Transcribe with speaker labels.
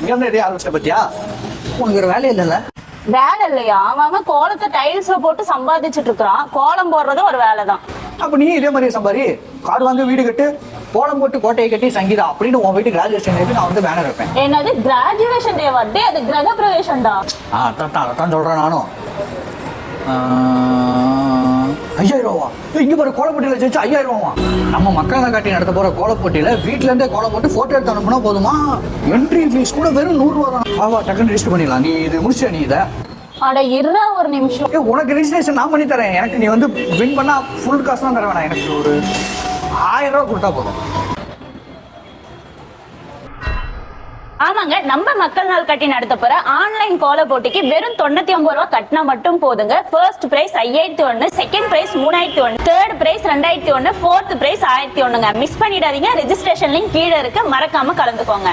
Speaker 1: இங்க இருந்து எதையும் பத்தியா?
Speaker 2: உனக்கு ஒரு வேலை இல்லைல்ல?
Speaker 3: வேலை இல்லையா? அவன் கோலத்தை டைல்ஸ்ல போட்டு சம்பாதிச்சுட்டு இருக்கிறான். கோலம் போடுறது ஒரு வேலை தான்
Speaker 1: அப்ப நீ இதே மாதிரியே சம்பாரி. காடு வாங்க வீடு கட்டு கோலம் போட்டு கோட்டையை கட்டி சங்கீதா அப்படின்னு உன் வீட்டு கிராஜுவேஷன் எழுதி நான் வந்து பேனர் வைப்பேன்.
Speaker 3: என்னது? கிராஜுவேஷன் டே வட்டே அது கிரக
Speaker 1: அதான் தான் அதான் சொல்றேன் நானும். ஆ, ஐயாயிரம் ரூபா ஏய், இங்க பாரு கோலப்போட்டியில ஜெயிச்சு ஐயாயிரம் ரூபா நம்ம மக்கள் காட்டி நடத்த போற கோலப்போட்டியில வீட்ல இருந்தே கோலம் போட்டு போட்டோ எடுத்து அனுப்புனா போதுமா? என்ட்ரி ஃபீஸ் கூட வெறும் நூறு ரூபா தான். ஆவா டக்குன்னு ரிஜிஸ்டர் பண்ணிடலாம். நீ இது முடிச்சியா நீ இதை.
Speaker 3: அட இருடா ஒரு நிமிஷம்.
Speaker 1: உனக்கு ரெஜிஸ்ட்ரேஷன் நான் பண்ணி தரேன். எனக்கு நீ வந்து வின் பண்ணா ஃபுல் காசு தான் தர வேணாம் எனக்கு ஒரு ஆயிரம் ரூபா கொடுத்தா போதும்.
Speaker 3: ஆமாங்க நம்ம மக்கள் நாள் கட்டி நடத்த போற ஆன்லைன் கோல போட்டிக்கு வெறும் தொண்ணூத்தி ஒன்பது ரூபா கட்டினா மட்டும் போதுங்க. ஃபர்ஸ்ட் பிரைஸ் ஐயாயிரத்தி ஒன்னு செகண்ட் பிரைஸ் மூணாயிரத்தி ஒன்னு தேர்ட் பிரைஸ் ரெண்டாயிரத்தி ஒன்னு ஃபோர்த் பிரைஸ் ஆயிரத்தி ஒண்ணுங்க மிஸ் பண்ணிடாதீங்க ரெஜிஸ்ட்ரேஷன் லிங்க் கீழே இருக்கு. மறக்காம கலந்துக்கோங்க.